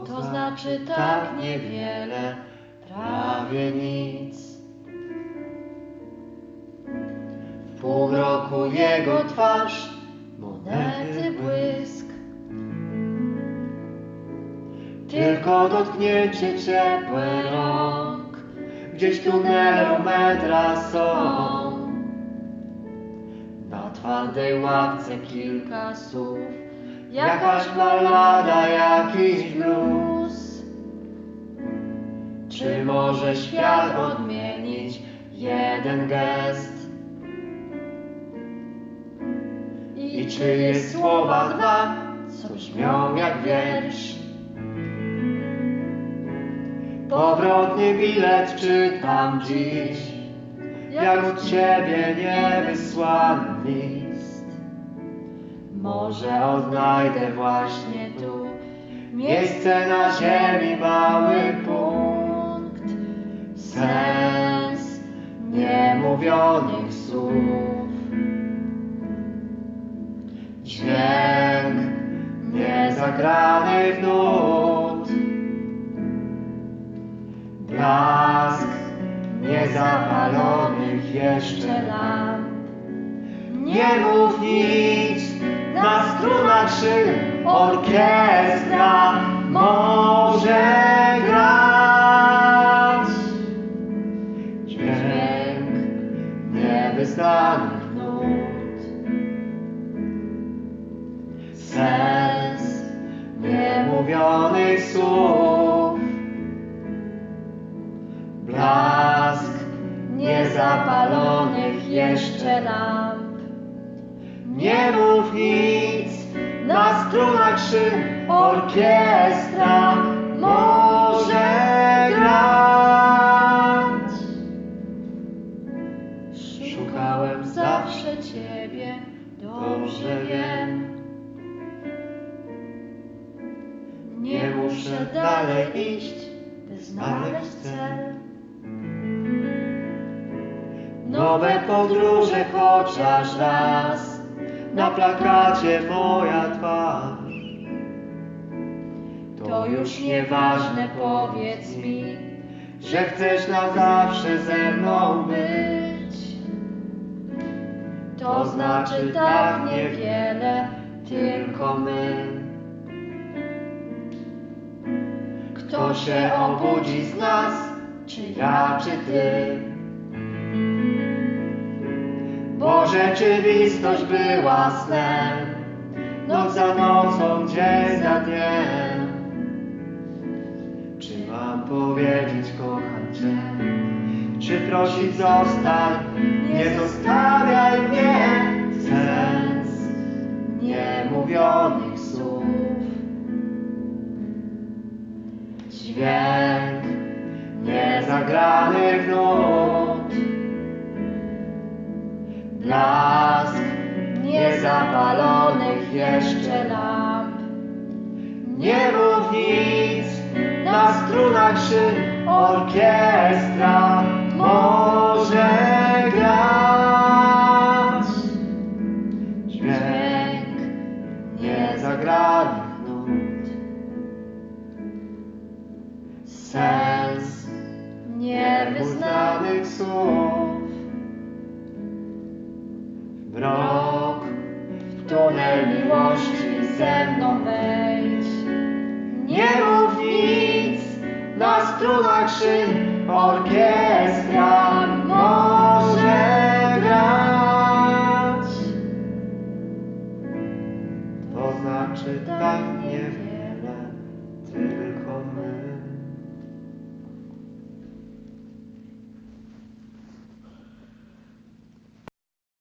To znaczy tak niewiele, prawie nic. W półmroku jego twarz, monety błysk. Tylko dotknięcie ciepłe rąk, gdzieś tunelu metra są. Na twardej ławce kilka słów, jakaś ballada, jakiś blues. Czy może świat odmienić jeden gest? I czyje słowa dwa, co brzmią jak wiersz? Powrotny bilet czytam dziś, jak od ciebie niewysłany list. Może odnajdę właśnie tu miejsce na ziemi, mały punkt, sens niemówionych słów, dźwięk niezagranych nut, blask niezapalonych jeszcze lamp. Nie mów nic, na strunach szyb orkiestra może grać. Dźwięk niewyznanych nut, sens niemówionych słów, blask niezapalonych jeszcze lamp. Nie mów nic, na strunach szyb orkiestra może grać. Szukałem zawsze Ciebie, dobrze wiem. Nie muszę dalej iść, by znaleźć cel. Nowe podróże chociaż raz, na plakacie moja twarz. To już nieważne, powiedz mi, że chcesz na zawsze ze mną być. To znaczy tak niewiele, tylko my. Kto się obudzi z nas, czy ja, czy ty? Rzeczywistość była snem, noc za nocą, dzień za dniem. Czy mam powiedzieć, kocham Cię? Czy prosić zostań, nie zostawiaj mnie? Sens niemówionych słów, dźwięk niezagranych nut, blask niezapalonych jeszcze lamp. Nie mów nic, na strunach szyb orkiestra może grać. Dźwięk niezagranych nut, sens niewyznanych słów. Mrok, w tunel miłości ze mną wejdź. Nie mów nic, na strunach szyb orkiestra